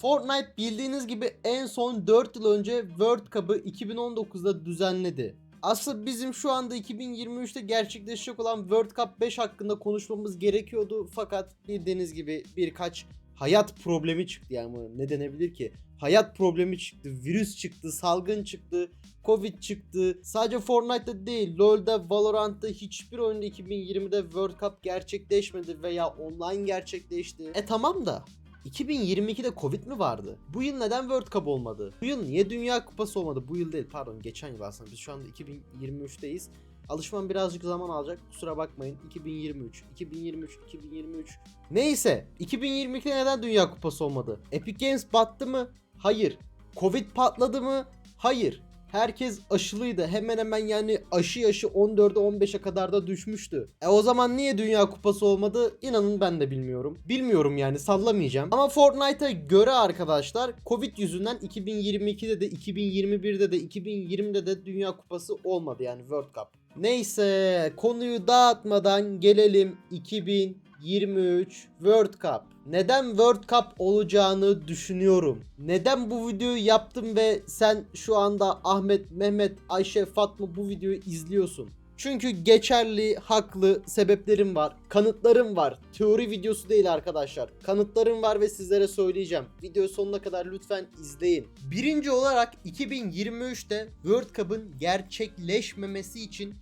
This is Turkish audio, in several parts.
Fortnite bildiğiniz gibi en son 4 yıl önce World Cup'ı 2019'da düzenledi. Aslında bizim şu anda 2023'te gerçekleşecek olan World Cup 5 hakkında konuşmamız gerekiyordu. Fakat bildiğiniz gibi birkaç hayat problemi çıktı yani ne denebilir ki? Hayat problemi çıktı, virüs çıktı, salgın çıktı, Covid çıktı. Sadece Fortnite'da değil, LoL'da, Valorant'ta hiçbir oyunda 2020'de World Cup gerçekleşmedi veya online gerçekleşti. E tamam da 2022'de Covid mi vardı? Bu yıl neden World Cup olmadı? Bu yıl niye Dünya Kupası olmadı? Bu yıl değil pardon geçen yıl aslında. Biz şu anda 2023'teyiz. Alışmam birazcık zaman alacak. Kusura bakmayın. 2023, 2023, 2023. Neyse. 2022'de neden Dünya Kupası olmadı? Epic Games battı mı? Hayır. Covid patladı mı? Hayır. Herkes aşılıydı. Hemen hemen yani aşı yaşı 14'e 15'e kadar da düşmüştü. E o zaman niye Dünya Kupası olmadı? İnanın ben de bilmiyorum. Bilmiyorum yani sallamayacağım. Ama Fortnite'a göre arkadaşlar Covid yüzünden 2022'de de 2021'de de 2020'de de Dünya Kupası olmadı yani World Cup. Neyse konuyu dağıtmadan gelelim 2023 World Cup. Neden World Cup olacağını düşünüyorum. Neden bu videoyu yaptım ve sen şu anda Ahmet, Mehmet, Ayşe, Fatma bu videoyu izliyorsun. Çünkü geçerli, haklı sebeplerim var. Kanıtlarım var. Teori videosu değil arkadaşlar. Kanıtlarım var ve sizlere söyleyeceğim. Video sonuna kadar lütfen izleyin. Birinci olarak 2023'te World Cup'ın gerçekleşmemesi için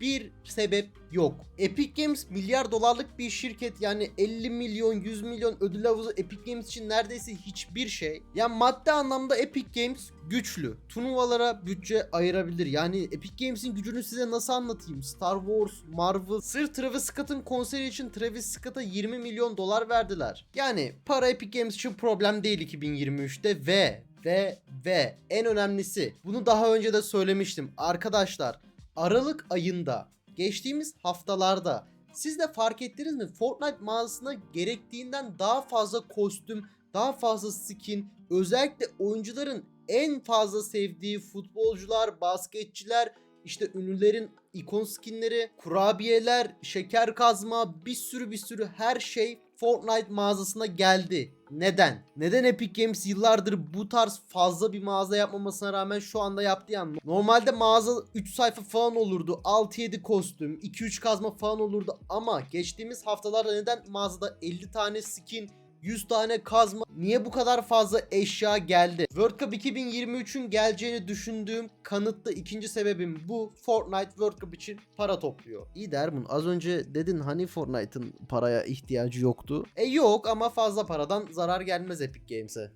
hiçbir sebep yok. Epic Games milyar dolarlık bir şirket yani 50 milyon 100 milyon ödül havuzu Epic Games için neredeyse hiçbir şey. Yani maddi anlamda Epic Games güçlü. Turnuvalara bütçe ayırabilir. Yani Epic Games'in gücünü size nasıl anlatayım? Star Wars, Marvel, sırf Travis Scott'ın konseri için Travis Scott'a 20 milyon dolar verdiler. Yani para Epic Games için problem değil 2023'te ve ve ve en önemlisi bunu daha önce de söylemiştim arkadaşlar Aralık ayında geçtiğimiz haftalarda siz de fark ettiniz mi? Fortnite mağazasına gerektiğinden daha fazla kostüm, daha fazla skin, özellikle oyuncuların en fazla sevdiği futbolcular, basketçiler, işte ünlülerin ikon skinleri, kurabiyeler, şeker kazma, bir sürü bir sürü her şey Fortnite mağazasına geldi. Neden? Neden Epic Games yıllardır bu tarz fazla bir mağaza yapmamasına rağmen şu anda yaptı yani. Normalde mağaza 3 sayfa falan olurdu. 6-7 kostüm, 2-3 kazma falan olurdu ama geçtiğimiz haftalarda neden mağazada 50 tane skin, 100 tane kazma niye bu kadar fazla eşya geldi? World Cup 2023'ün geleceğini düşündüğüm kanıtlı ikinci sebebim bu. Fortnite World Cup için para topluyor. İyi de Ermun az önce dedin hani Fortnite'ın paraya ihtiyacı yoktu. E yok ama fazla paradan zarar gelmez Epic Games'e.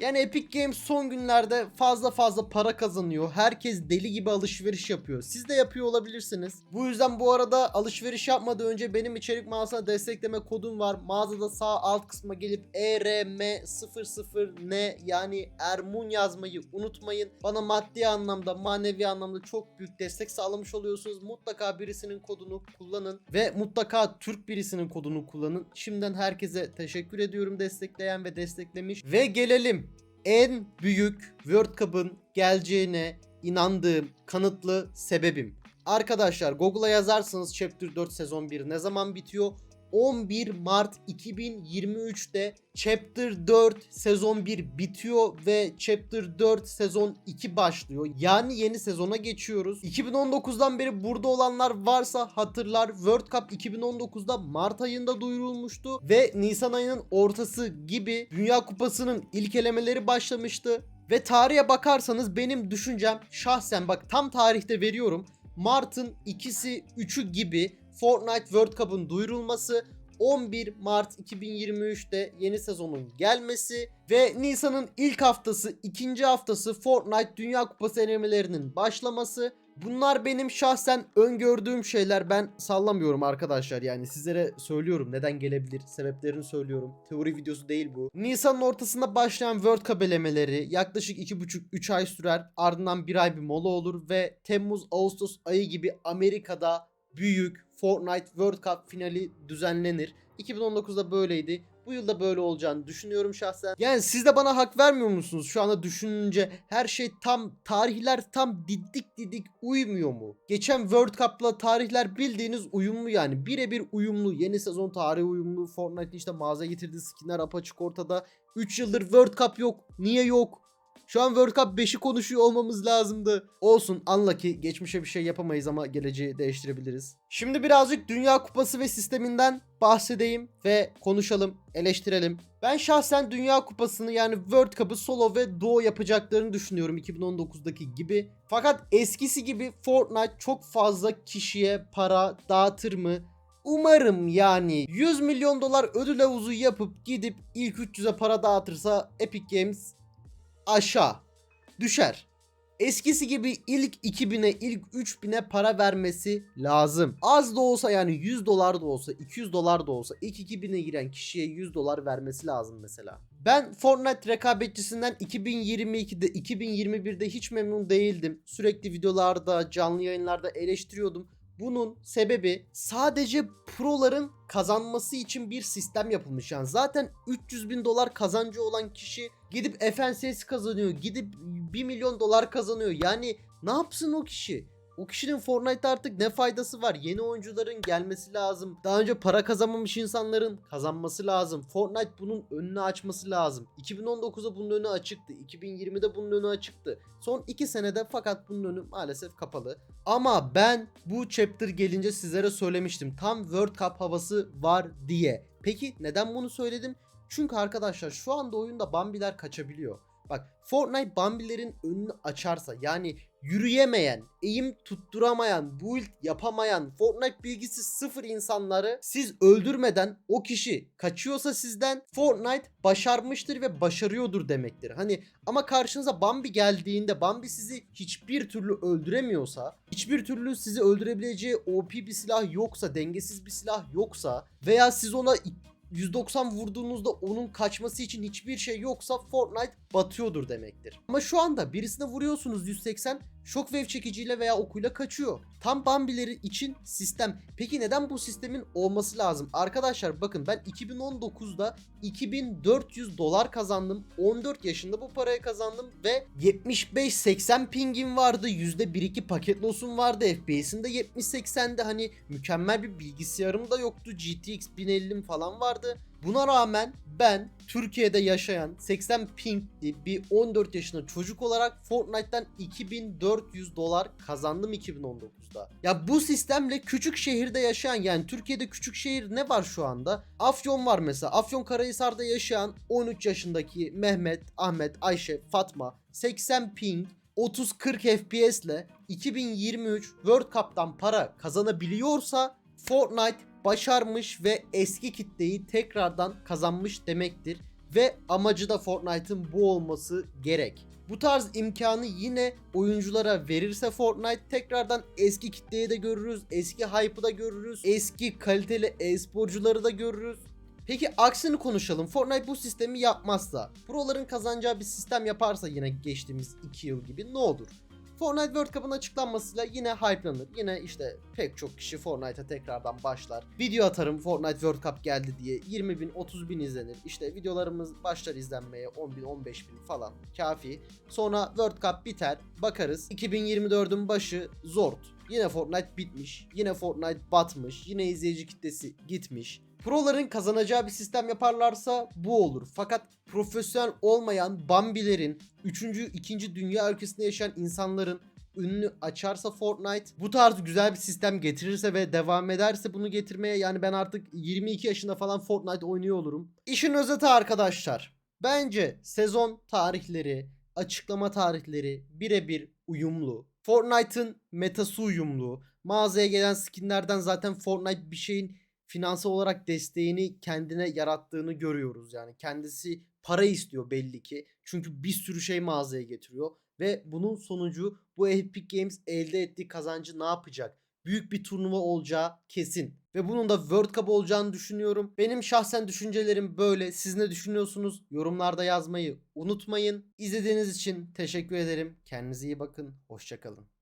Yani Epic Games son günlerde fazla fazla para kazanıyor. Herkes deli gibi alışveriş yapıyor. Siz de yapıyor olabilirsiniz. Bu yüzden bu arada alışveriş yapmadan önce benim içerik mağazasına destekleme kodum var. Mağazada sağ alt kısma gelip E ERM00N yani Ermun yazmayı unutmayın. Bana maddi anlamda, manevi anlamda çok büyük destek sağlamış oluyorsunuz. Mutlaka birisinin kodunu kullanın ve mutlaka Türk birisinin kodunu kullanın. Şimdiden herkese teşekkür ediyorum destekleyen ve desteklemiş. Ve gelelim en büyük World Cup'ın geleceğine inandığım kanıtlı sebebim. Arkadaşlar Google'a yazarsanız Chapter 4 sezon 1 ne zaman bitiyor? 11 Mart 2023'te Chapter 4 sezon 1 bitiyor ve Chapter 4 sezon 2 başlıyor. Yani yeni sezona geçiyoruz. 2019'dan beri burada olanlar varsa hatırlar World Cup 2019'da Mart ayında duyurulmuştu ve Nisan ayının ortası gibi Dünya Kupası'nın ilk elemeleri başlamıştı. Ve tarihe bakarsanız benim düşüncem şahsen bak tam tarihte veriyorum. Mart'ın ikisi 3'ü gibi Fortnite World Cup'ın duyurulması 11 Mart 2023'te yeni sezonun gelmesi ve Nisan'ın ilk haftası, ikinci haftası Fortnite Dünya Kupası elemelerinin başlaması. Bunlar benim şahsen öngördüğüm şeyler. Ben sallamıyorum arkadaşlar yani sizlere söylüyorum neden gelebilir. Sebeplerini söylüyorum. Teori videosu değil bu. Nisan'ın ortasında başlayan World Cup elemeleri yaklaşık 2,5-3 ay sürer. Ardından bir ay bir mola olur ve Temmuz-Ağustos ayı gibi Amerika'da büyük Fortnite World Cup finali düzenlenir. 2019'da böyleydi. Bu yılda böyle olacağını düşünüyorum şahsen. Yani siz de bana hak vermiyor musunuz şu anda düşününce her şey tam tarihler tam didik didik uymuyor mu? Geçen World Cup'la tarihler bildiğiniz uyumlu yani birebir uyumlu. Yeni sezon tarihi uyumlu. Fortnite'in işte mağazaya getirdiği skinler apaçık ortada. 3 yıldır World Cup yok. Niye yok? Şu an World Cup 5'i konuşuyor olmamız lazımdı. Olsun ki geçmişe bir şey yapamayız ama geleceği değiştirebiliriz. Şimdi birazcık Dünya Kupası ve sisteminden bahsedeyim ve konuşalım, eleştirelim. Ben şahsen Dünya Kupası'nı yani World Cup'ı solo ve duo yapacaklarını düşünüyorum 2019'daki gibi. Fakat eskisi gibi Fortnite çok fazla kişiye para dağıtır mı? Umarım yani 100 milyon dolar ödül havuzu yapıp gidip ilk 300'e para dağıtırsa Epic Games aşağı düşer. Eskisi gibi ilk 2000'e ilk 3000'e para vermesi lazım. Az da olsa yani 100 dolar da olsa 200 dolar da olsa ilk 2000'e giren kişiye 100 dolar vermesi lazım mesela. Ben Fortnite rekabetçisinden 2022'de 2021'de hiç memnun değildim. Sürekli videolarda canlı yayınlarda eleştiriyordum. Bunun sebebi sadece proların kazanması için bir sistem yapılmış. Yani zaten 300 bin dolar kazancı olan kişi gidip FNCS kazanıyor. Gidip 1 milyon dolar kazanıyor. Yani ne yapsın o kişi? O kişinin Fortnite'da artık ne faydası var? Yeni oyuncuların gelmesi lazım. Daha önce para kazanmamış insanların kazanması lazım. Fortnite bunun önünü açması lazım. 2019'da bunun önü açıktı. 2020'de bunun önü açıktı. Son 2 senede fakat bunun önü maalesef kapalı. Ama ben bu chapter gelince sizlere söylemiştim. Tam World Cup havası var diye. Peki neden bunu söyledim? Çünkü arkadaşlar şu anda oyunda Bambiler kaçabiliyor. Bak Fortnite Bambilerin önünü açarsa yani yürüyemeyen, eğim tutturamayan, build yapamayan, Fortnite bilgisi sıfır insanları siz öldürmeden o kişi kaçıyorsa sizden Fortnite başarmıştır ve başarıyordur demektir. Hani ama karşınıza Bambi geldiğinde Bambi sizi hiçbir türlü öldüremiyorsa, hiçbir türlü sizi öldürebileceği OP bir silah yoksa, dengesiz bir silah yoksa veya siz ona 190 vurduğunuzda onun kaçması için hiçbir şey yoksa Fortnite batıyordur demektir. Ama şu anda birisine vuruyorsunuz 180 Shockwave çekiciyle veya okuyla kaçıyor. Tam Bambileri için sistem. Peki neden bu sistemin olması lazım? Arkadaşlar bakın ben 2019'da 2400 dolar kazandım. 14 yaşında bu parayı kazandım ve 75-80 pingim vardı. %1-2 paket loss'um vardı. FPS'im de 70-80'de hani mükemmel bir bilgisayarım da yoktu. GTX 1050'm falan vardı. Buna rağmen ben Türkiye'de yaşayan 80 pingli bir 14 yaşında çocuk olarak Fortnite'tan 2400 dolar kazandım 2019'da. Ya bu sistemle küçük şehirde yaşayan yani Türkiye'de küçük şehir ne var şu anda? Afyon var mesela. Afyon Karahisar'da yaşayan 13 yaşındaki Mehmet, Ahmet, Ayşe, Fatma 80 ping 30-40 FPS ile 2023 World Cup'tan para kazanabiliyorsa Fortnite başarmış ve eski kitleyi tekrardan kazanmış demektir. Ve amacı da Fortnite'ın bu olması gerek. Bu tarz imkanı yine oyunculara verirse Fortnite tekrardan eski kitleyi de görürüz. Eski hype'ı da görürüz. Eski kaliteli e-sporcuları da görürüz. Peki aksini konuşalım. Fortnite bu sistemi yapmazsa, proların kazanacağı bir sistem yaparsa yine geçtiğimiz 2 yıl gibi ne olur? Fortnite World Cup'ın açıklanmasıyla yine hype'lanır. Yine işte pek çok kişi Fortnite'a tekrardan başlar. Video atarım Fortnite World Cup geldi diye 20 bin 30 bin izlenir. İşte videolarımız başlar izlenmeye 10 bin 15 bin falan kafi. Sonra World Cup biter bakarız 2024'ün başı Zord. Yine Fortnite bitmiş. Yine Fortnite batmış. Yine izleyici kitlesi gitmiş. Proların kazanacağı bir sistem yaparlarsa bu olur. Fakat profesyonel olmayan Bambilerin 3. 2. dünya ülkesinde yaşayan insanların ünlü açarsa Fortnite bu tarz güzel bir sistem getirirse ve devam ederse bunu getirmeye yani ben artık 22 yaşında falan Fortnite oynuyor olurum. İşin özeti arkadaşlar. Bence sezon tarihleri, açıklama tarihleri birebir uyumlu. Fortnite'ın metası uyumlu. Mağazaya gelen skinlerden zaten Fortnite bir şeyin finansal olarak desteğini kendine yarattığını görüyoruz. Yani kendisi para istiyor belli ki. Çünkü bir sürü şey mağazaya getiriyor ve bunun sonucu bu Epic Games elde ettiği kazancı ne yapacak? Büyük bir turnuva olacağı kesin. Ve bunun da World Cup olacağını düşünüyorum. Benim şahsen düşüncelerim böyle. Siz ne düşünüyorsunuz? Yorumlarda yazmayı unutmayın. İzlediğiniz için teşekkür ederim. Kendinize iyi bakın. Hoşçakalın.